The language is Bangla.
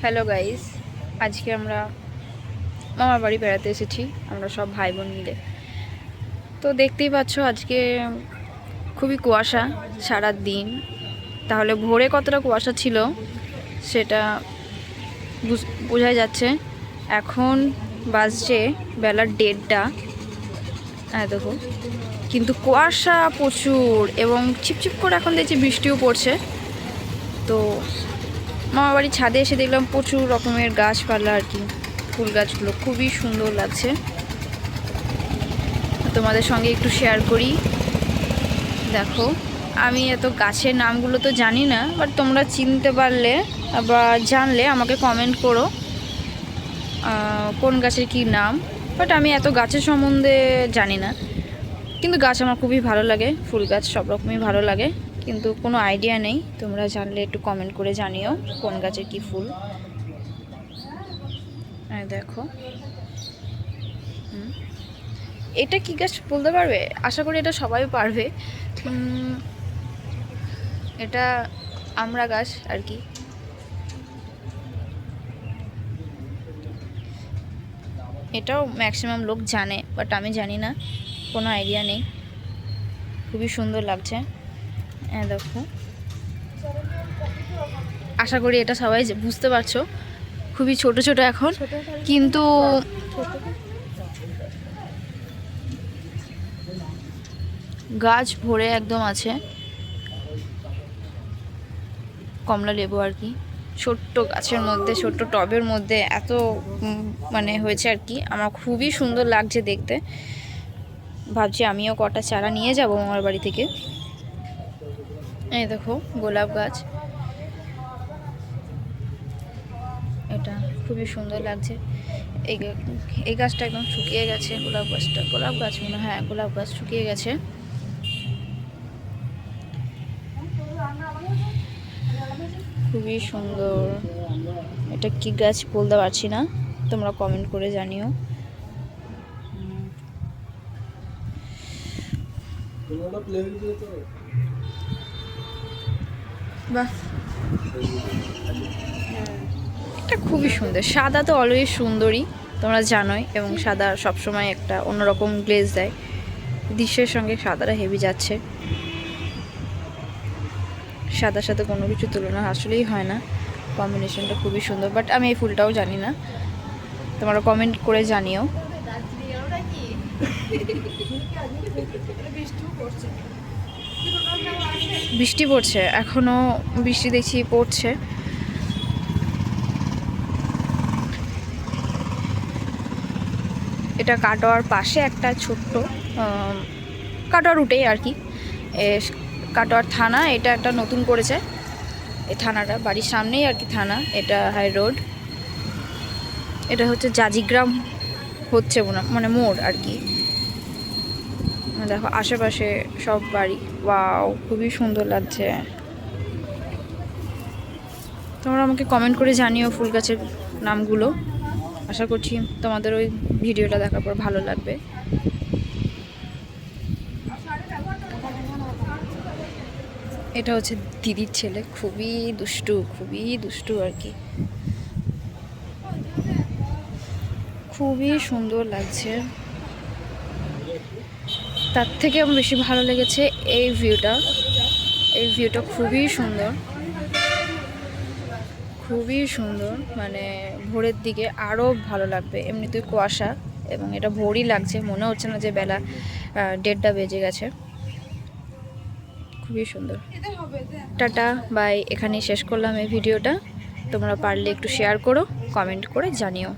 হ্যালো গাইস আজকে আমরা মামার বাড়ি বেড়াতে এসেছি। আমরা সব ভাই বোন মিলে। তো দেখতেই পাচ্ছ আজকে খুবই কুয়াশা সারা দিন তাহলে ভোরে কতটা কুয়াশা ছিল সেটা বুঝ- বোঝাই যাচ্ছে। এখন বাজছে বেলার দেড়টা। হ্যাঁ দেখো। কিন্তু কুয়াশা প্রচুর এবং ছিপছিপ করে এখন দেখছি বৃষ্টিও পড়ছে। তো মামা বাড়ির ছাদে এসে দেখলাম প্রচুর রকমের গাছপালা আর কি, ফুল গাছগুলো। খুবই সুন্দর লাগছে। তোমাদের সঙ্গে একটু শেয়ার করি। দেখো, আমি এত গাছের নামগুলো তো জানি না বাট তোমরা চিনতে পারলে বা জানলে আমাকে কমেন্ট করো কোন গাছের কি নাম। বাট আমি এত গাছের সম্বন্ধে জানি না। কিন্তু গাছ আমার খুবই ভালো লাগে, ফুল গাছ সব রকমই ভালো লাগে। কিন্তু কোনো আইডিয়া নেই। তোমরা জানলে একটু কমেন্ট করে জানিও কোন গাছের কি ফুল। দেখো। এটা কি গাছ বলতে পারবে? আশা করি এটা সবাই পারবে। এটা আমরা গাছ আর কি। এটাও ম্যাক্সিমাম লোক জানে বাট আমি জানি না। কোনো আইডিয়া নেই। খুবই সুন্দর লাগছে। হ্যাঁ দেখো। আশা করি এটা সবাই বুঝতে পারছ। খুবই ছোট ছোট এখন। কিন্তু গাছ ভরে একদম আছে। কমলা লেবু আর কি। ছোট্ট গাছের মধ্যে ছোট্ট টবের মধ্যে এত মানে হয়েছে আর কি। আমার খুবই সুন্দর লাগছে দেখতে। ভাবছি আমিও কটা চারা নিয়ে যাব আমার বাড়ি থেকে। এই দেখো, গোলাপ গাছ। এটা খুবই সুন্দর লাগছে। এই এই গাছটা একদম শুকিয়ে গেছে, গোলাপ গাছটা। গোলাপ গাছ মনে হয় গোলাপ গাছ শুকিয়ে গেছে। খুবই সুন্দর। এটা কি গাছ বলতে পারছি না, তোমরা কমেন্ট করে জানিও। বাহ। এটা খুবই সুন্দর। সাদা তো অলওয়েজ সুন্দরই তোমরা জানোই এবং সাদা সবসময় একটা অন্যরকম গ্লেজ দেয়। দৃশ্যের সঙ্গে সাদাটা হেভি যাচ্ছে। সাদার সাথে কোনো কিছু তুলনা আসলেই হয় না। কম্বিনেশনটা খুবই সুন্দর বাট আমি এই ফুলটাও জানি না। তোমরা কমেন্ট করে জানিও। বৃষ্টি পড়ছে এখনও বৃষ্টি দেখছি পড়ছে। এটা কাটোয়ার পাশে একটা ছোট্ট আম, কাটোয়া রুটেই আর কি। কাটোয়ার থানা এটা একটা নতুন করেছে। এই থানাটা বাড়ির সামনেই আর কি থানা এটা হাই রোড এটা হচ্ছে জাজিগ্রাম হচ্ছে মানে মোড় আর কি। দেখো, আশেপাশে সব বাড়ি। ওয়াও, খুবই সুন্দর লাগছে। তোমরা আমাকে কমেন্ট করে জানিও ফুল গাছের নামগুলো। আশা করছি তোমাদের ওই ভিডিওটা দেখার পর ভালো লাগবে। এটা হচ্ছে দিদির ছেলে, খুবই দুষ্টু খুবই দুষ্টু আর কি। খুবই সুন্দর লাগছে। তার থেকে আমার বেশি ভালো লেগেছে এই ভিউটা। এই ভিউটা খুবই সুন্দর। খুবই সুন্দর মানে ভোরের দিকে আরও ভালো লাগবে। এমনিতেই কুয়াশা এবং এটা ভোরই লাগছে, মনে হচ্ছে না যে বেলা দেড়টা বেজে গেছে। খুবই সুন্দর। Tata, bye. এখানেই শেষ করলাম এই ভিডিওটা। তোমরা পারলে একটু শেয়ার করো কমেন্ট করে জানিও।